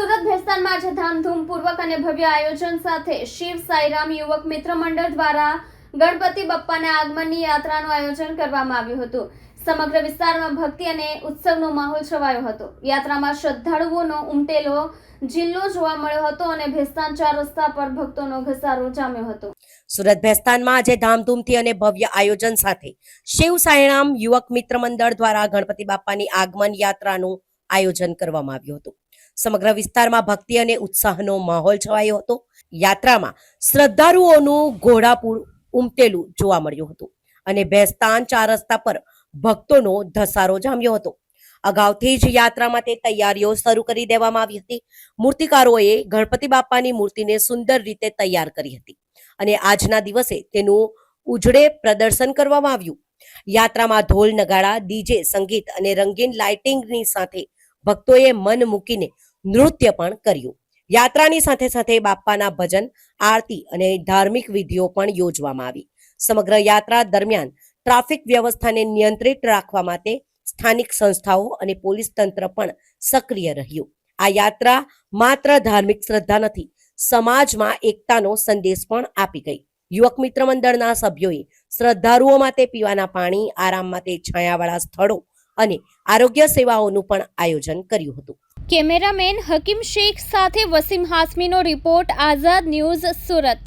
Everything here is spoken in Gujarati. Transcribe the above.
સુરત ભેસ્તાનમાં આજે ધામધૂમપૂર્વક અને ભવ્ય આયોજન સાથે શિવ સાઈરામ યુવક મિત્ર મંડળ દ્વારા ગણપતિ બપ્પાના આગમનની યાત્રાનું આયોજન કરવામાં આવ્યું હતું. સમગ્ર વિસ્તારમાં ભક્તિ અને ઉત્સવનો માહોલ છવાયો હતો. યાત્રામાં શ્રદ્ધાળુઓનો ઉમટેલો જિલ્લો જોવા મળ્યો હતો અને ભેસ્તાન ચાર રસ્તા પર ભક્તોનો ઘસારો જામ્યો હતો. સુરત ભેસ્તાનમાં આજે ધામધૂમથી અને ભવ્ય આયોજન સાથે શિવ સાંઈરામ યુવક મિત્ર મંડળ દ્વારા ગણપતિ બાપાની આગમન યાત્રાનું આયોજન કરવામાં આવ્યું હતું. સમગ્ર વિસ્તારમાં ભક્તિ અને ઉત્સાહનો માહોલ છવાયો હતો. યાત્રામાં શ્રદ્ધાળુઓનું ઘોડાપુર ઉમટેલું જોવા મળ્યું હતું અને ભેસ્તાન ચાર રસ્તા પર ભક્તોનો ધસારો જામ્યો હતો. અગાઉથી જ યાત્રા માટે તૈયારીઓ શરૂ કરી દેવામાં આવી હતી. મૂર્તિકારોએ ગણપતિ બાપાની મૂર્તિને સુંદર રીતે તૈયાર કરી હતી અને આજના દિવસે તેનું ઉજળે પ્રદર્શન કરવામાં આવ્યું. યાત્રામાં ઢોલ નગાડા, ડીજે, સંગીત અને રંગીન લાઇટિંગની સાથે ભક્તોએ મન મૂકીને નૃત્ય પણ કર્યું. યાત્રાની સાથે સાથે બાપાના ભજન, આરતી અને ધાર્મિક વિધિઓ પણ યોજવામાં આવી. સમગ્ર યાત્રા દરમિયાન ટ્રાફિક વ્યવસ્થાને નિયંત્રિત રાખવા માટે સ્થાનિક સંસ્થાઓ અને પોલીસ તંત્ર પણ સક્રિય રહ્યું. આ યાત્રા માત્ર ધાર્મિક શ્રદ્ધા નથી, સમાજમાં એકતાનો સંદેશ પણ આપી ગઈ. યુવક મિત્ર મંડળના સભ્યોએ શ્રદ્ધાળુઓ માટે પીવાના પાણી, આરામ માટે છાયાવાળા સ્થળો અને આરોગ્ય સેવાઓનું પણ આયોજન કર્યું હતું. કેમેરામેન હકીમ શેખ સાથે વસીમ હાસમીનો રિપોર્ટ આઝાદ ન્યૂઝ સુરત.